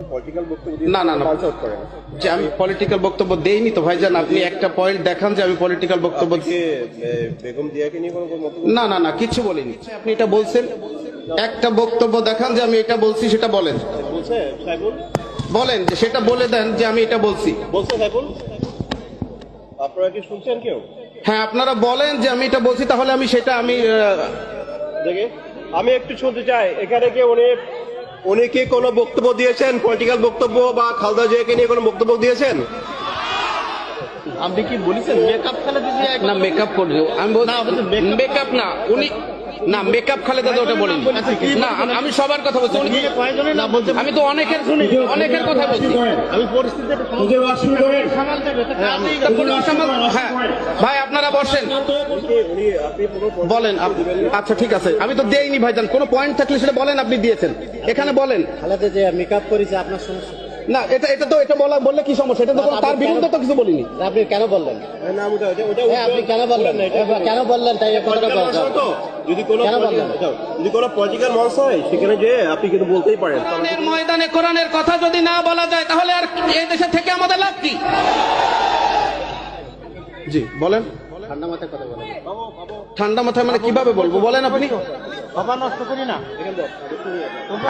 Political বক্তব্য না, না, না। পাল্ট আউট করেন যে আমি পলিটিক্যাল বক্তব্য দেইনি তো ভাইজান আপনি একটা পয়েন্ট দেখান যে আমি পলিটিক্যাল বক্তব্য বেগম জিয়াকে নিয়ে না না না কিছু বলিনি। আপনি এটা বলছেন একটা বক্তব্য দেখান যে আমি এটা বলছি সেটা বলেন। বলেন যে সেটা বলে দেন যে আমি এটা বলছি। বলছে আপনারা কি শুনছেন কেউ? হ্যাঁ আপনারা বলেন যে আমি এটা বলছি তাহলে আমি সেটা আমি আমি একটু শুনতে চাই এখানে কি উনি উনি কি কোনো বক্তব্য দিয়েছেন? পলিটিক্যাল বক্তব্য বা খালদা জিয়াকে নিয়ে কোনো বক্তব্য দিয়েছেন? আপনি কি বলেছেন? মেকআপ খেলা দিয়ে না মেকআপ করবে। আমি বলছি মেকআপ না উনি না মেকআপ খালেদা তো ওটা বলেন। না আমি- সবার কথা বলছি। আমি তো অনেকের শুনি অনেকের কথা বলছি। আমি সামাল- হ্যাঁ ভাই আপনারা বসেন। বলেন আচ্ছা ঠিক আছে। আমি তো দেইনি ভাইজান। কোনো পয়েন্ট থাকলে সেটা বলেন আপনি দিয়েছেন। এখানে বলেন। খালাদা যে মেকআপ করেছে আপনার সমস্যা না এটা এটা তো এটা বলা বললে কি সমস্যা? এটা তো তার বিরুদ্ধে তো কিছু বলিনি। আপনি কেন বললেন? না আপনি কেন বললেন? কেন বললেন? তাই কথাটা পলিটিক্যাল বলতে মঞ্চ তো। যদি কোনো যদি কোনো পলিটিক্যাল মঞ্চ হয় সেখানে যে আপনি কিন্তু বলতেই পারেন। কোরআনের ময়দানে কোরআনের কথা যদি না বলা যায় তাহলে আর এই দেশে থেকে আমাদের লাভ কি? জি বলেন। ঠান্ডা মাথায় কথা বলেন। ঠান্ডা মাথায় মানে কীভাবে বলব? বলেন আপনি।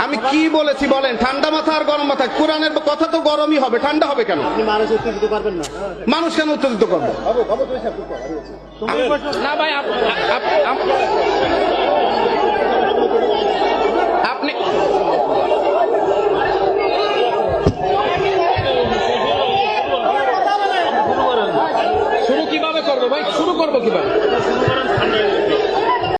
আমি কি বলেছি বলেন? ঠান্ডা মাথা আর গরম মাথা। কোরআনের কথা তো গরমই হবে। ঠান্ডা হবে কেন? মানুষ কেন উত্তেজিত করবে? শুরু কীভাবে করব ভাই? শুরু করব কীভাবে?